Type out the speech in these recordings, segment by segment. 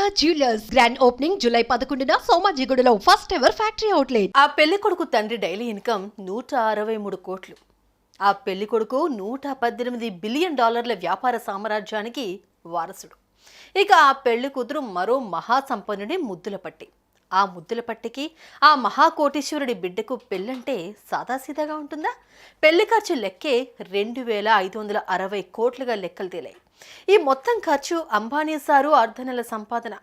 Sharada jewellers grand opening July పదకొండున సోమాజిగూడలో first ever factory outlet ఆ పెళ్ళి కొడుకు తండ్రి డైలీ ఇన్కమ్ నూట అరవై మూడు కోట్లు. ఆ పెళ్ళి కొడుకు నూట పద్దెనిమిది బిలియన్ డాలర్ల వ్యాపార సామ్రాజ్యానికి వారసుడు. ఇక ఆ పెళ్ళి కూతురు మరో మహాసంపన్నుడి ముద్దుల పట్టి ఆ ముద్దుల పట్టికి ఆ మహాకోటీశ్వరుడి బిడ్డకు పెళ్ళంటే సాదాసీదాగా ఉంటుందా? పెళ్ళి ఖర్చు లెక్కే రెండు వేల ఐదు వందల అరవై కోట్లుగా లెక్కలు తేలాయి. ఈ మొత్తం ఖర్చు అంబానీ సారు అర్ధనెల సంపాదన.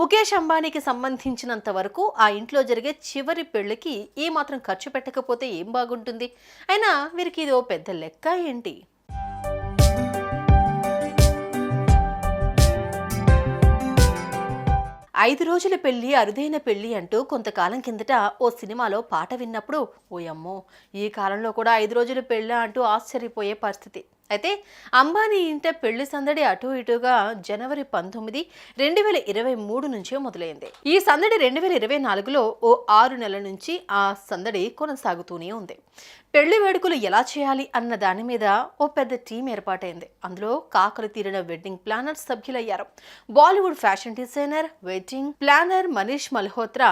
ముఖేష్ అంబానీకి సంబంధించినంత వరకు ఆ ఇంట్లో జరిగే చివరి పెళ్ళికి ఏ మాత్రం ఖర్చు పెట్టకపోతే ఏం బాగుంటుంది? అయినా వీరికి ఇది ఓ పెద్ద లెక్క ఏంటి? ఐదు రోజుల పెళ్ళి అరుదైన పెళ్ళి అంటూ కొంతకాలం కిందట ఓ సినిమాలో పాట విన్నప్పుడు ఓ అమ్మో ఈ కాలంలో కూడా ఐదు రోజుల పెళ్ళ అంటూ ఆశ్చర్యపోయే పరిస్థితి. అయితే అంబానీ ఇంట పెళ్ళి సందడి అటు ఇటుగా జనవరి పంతొమ్మిది రెండు వేల ఇరవై మూడు నుంచే మొదలైంది. ఈ సందడి రెండు వేల ఇరవై నాలుగులో ఓ ఆరు నెలల నుంచి ఆ సందడి కొనసాగుతూనే ఉంది. పెళ్ళి వేడుకలు ఎలా చేయాలి అన్న దాని మీద ఓ పెద్ద టీం ఏర్పాటైంది. అందులో కాకలు తీరిన wedding planner సభ్యులయ్యారు. Bollywood fashion designer wedding planner Manish Malhotra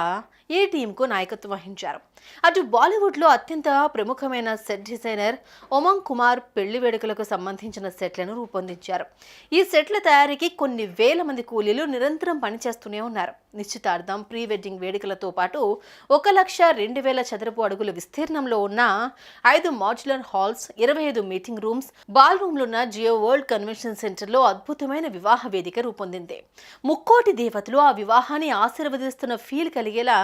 ఈ టీంకు నాయకత్వం వహించారు. అటు బాలీవుడ్లో అత్యంత ప్రముఖమైన సెట్ డిజైనర్ ఒమంగ్ కుమార్ పెళ్ళి వేడుకలకు సంబంధించిన సెట్లను రూపొందించారు. ఈ సెట్ల తయారీకి కొన్ని వేల మంది కూలీలు నిరంతరం పనిచేస్తూనే ఉన్నారు. నిశ్చితార్థం ప్రీ వెడ్డింగ్ వేడుకలతో పాటు ఒక లక్ష రెండు వేల చదరపు అడుగుల విస్తీర్ణంలో ఉన్న ఐదు మాడ్యులర్ హాల్స్ ఇరవై ఐదు మీటింగ్ రూమ్స్ బాల్ రూమ్లున్న జియో వరల్డ్ కన్వెన్షన్ సెంటర్లో అద్భుతమైన వివాహ వేదిక రూపొందింది. ముక్కోటి దేవతలు ఆ వివాహాన్ని ఆశీర్వదిస్తున్న ఫీల్ కలిగేలా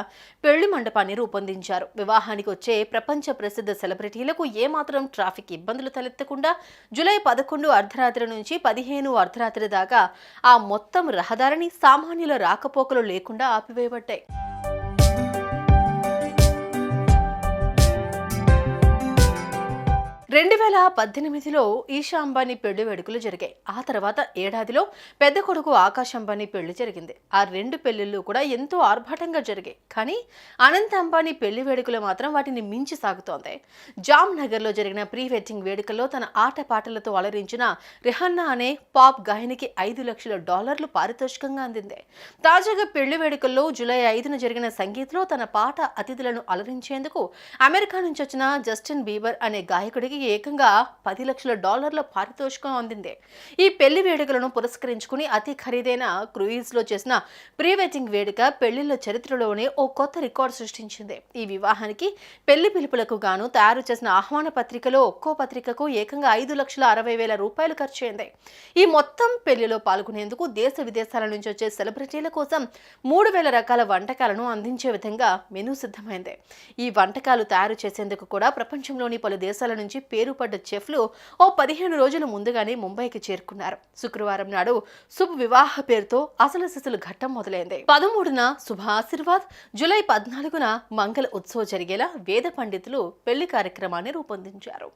పెళ్ళి మండపాన్ని రూపొందించారు. వివాహానికి వచ్చే ప్రపంచ ప్రసిద్ధ సెలబ్రిటీలకు ఏమాత్రం ట్రాఫిక్ ఇబ్బందులు తలెత్తకుండా జూలై పదకొండు అర్ధరాత్రి నుంచి పదిహేను అర్ధరాత్రి దాకా ఆ మొత్తం రహదారిని సామాన్యుల రాకపోకలు లేకుండా ఆపివేయబడ్డాయి. రెండు వేల పద్దెనిమిదిలో ఈషా అంబానీ పెళ్ళి వేడుకలు జరిగాయి. ఆ తర్వాత ఏడాదిలో పెద్ద కొడుకు ఆకాష్ అంబానీ పెళ్ళి జరిగింది. ఆ రెండు పెళ్ళిళ్ళు కూడా ఎంతో ఆర్భాటంగా జరిగాయి. కానీ అనంత అంబానీ పెళ్ళి వేడుకలు మాత్రం వాటిని మించి సాగుతోంది. జామ్ నగర్లో జరిగిన ప్రీ వెడ్డింగ్ వేడుకల్లో తన ఆటపాటలతో అలరించిన రిహన్నా అనే పాప్ గాయనికి ఐదు లక్షల డాలర్లు పారితోషికంగా అందింది. తాజాగా పెళ్ళి వేడుకల్లో జూలై ఐదున జరిగిన సంగీత్లో తన పాట అతిథులను అలరించేందుకు అమెరికా నుంచి వచ్చిన జస్టిన్ బీబర్ అనే గాయకుడికి ఏకంగా పది లక్షల డాలర్ల పారితోషికం అందింది. ఈ పెళ్ళి వేడుకలను పురస్కరించుకుని అతి ఖరీదైన క్రూయిజ్లో చేసిన ప్రీ వెడ్డింగ్ వేడుక పెళ్ళిళ్ళ చరిత్రలోనే ఓ కొత్త రికార్డు సృష్టించింది. ఈ వివాహానికి పెళ్ళి పిలుపులకు గాను తయారు చేసిన ఆహ్వాన పత్రికలో ఒక్కో పత్రికకు ఏకంగా ఐదు లక్షల అరవై వేల రూపాయలు ఖర్చయింది ఈ మొత్తం పెళ్ళిలో పాల్గొనేందుకు దేశ విదేశాల నుంచి వచ్చే సెలబ్రిటీల కోసం మూడు వేల రకాల వంటకాలను అందించే విధంగా మెనూ సిద్ధమైంది. ఈ వంటకాలు తయారు చేసేందుకు కూడా ప్రపంచంలోని పలు దేశాల నుంచి పేరుపడ్డ చెఫ్లు ఓ పదిహేను రోజుల ముందుగానే ముంబైకి చేరుకున్నారు. శుక్రవారం నాడు శుభ వివాహ పేరుతో అసలు సిసలు ఘట్టం మొదలైంది. పదమూడున శుభ ఆశీర్వాద్ జూలై పద్నాలుగున మంగళ ఉత్సవ్ జరిగేలా వేద పండితులు పెళ్ళి కార్యక్రమాన్ని రూపొందించారు.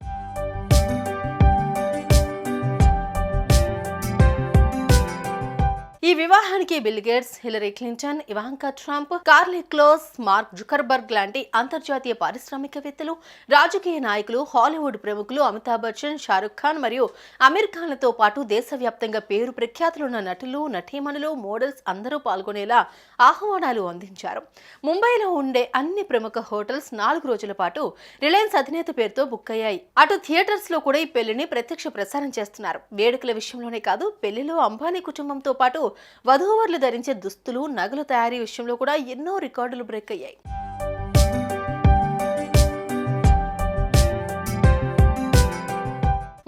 ఈ వివాహానికి Bill Gates Hillary Clinton Ivanka Trump Karlie Kloss Mark Zuckerberg లాంటి అంతర్జాతీయ పారిశ్రామికవేత్తలు రాజకీయ నాయకులు హాలీవుడ్ ప్రముఖులు అమితాబ్ బచ్చన్ షారుఖ్ ఖాన్ మరియు అమీర్ ఖాన్లతో పాటు దేశవ్యాప్తంగా పేరు ప్రఖ్యాతులున్న నటులు నటీమణులు మోడల్స్ అందరూ పాల్గొనేలా ఆహ్వానాలు అందించారు. ముంబైలో ఉండే అన్ని ప్రముఖ హోటల్స్ నాలుగు రోజుల పాటు రిలయన్స్ అధినేత పేరుతో బుక్ అయ్యాయి. అటు థియేటర్స్లో కూడా ఈ పెళ్ళిని ప్రత్యక్ష ప్రసారం చేస్తున్నారు. వేడుకల విషయంలోనే కాదు పెళ్ళిలో అంబానీ కుటుంబంతో పాటు వధూవరులు ధరించే దుస్తులు నగలు తయారీ విషయంలో కూడా ఎన్నో రికార్డులు బ్రేక్ అయ్యాయి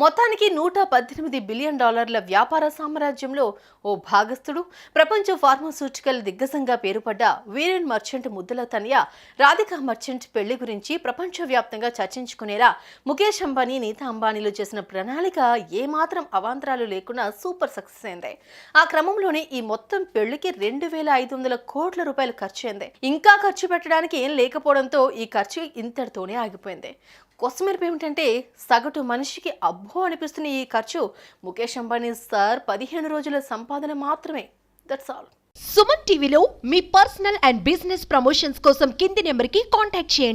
మొత్తానికి నూట పద్దెనిమిది బిలియన్ డాలర్ల వ్యాపార సామ్రాజ్యంలో ఓ భాగస్థుడు ప్రపంచ ఫార్మాస్యూటికల్ దిగ్గజంగా పేరుపడ్డ వీరెన్ మర్చెంట్ ముద్దుల తనయ రాధికా మర్చెంట్ పెళ్ళి గురించి ప్రపంచవ్యాప్తంగా చర్చించుకునేలా ముఖేష్ అంబానీ నీతా అంబానీలు చేసిన ప్రణాళిక ఏమాత్రం అవాంతరాలు లేకుండా సూపర్ సక్సెస్ అయింది. ఆ క్రమంలోనే ఈ మొత్తం పెళ్ళికి రెండు వేల ఐదు వందల కోట్ల రూపాయలు ఖర్చు అయింది. ఇంకా ఖర్చు పెట్టడానికి ఏం లేకపోవడంతో ఈ ఖర్చు ఇంతటితోనే ఆగిపోయింది. కొసమెరుపు ఏమిటంటే సగటు మనిషికి అబ్బో అనిపిస్తున్న ఈ ఖర్చు. ముఖేష్ అంబానీ సార్ పదిహేను రోజుల సంపాదన మాత్రమే. దట్స్ ఆల్ సుమన్ టీవీలో మీ పర్సనల్ అండ్ బిజినెస్ ప్రమోషన్స్ కోసం కింది నెంబర్కి కాంటాక్ట్ చేయండి.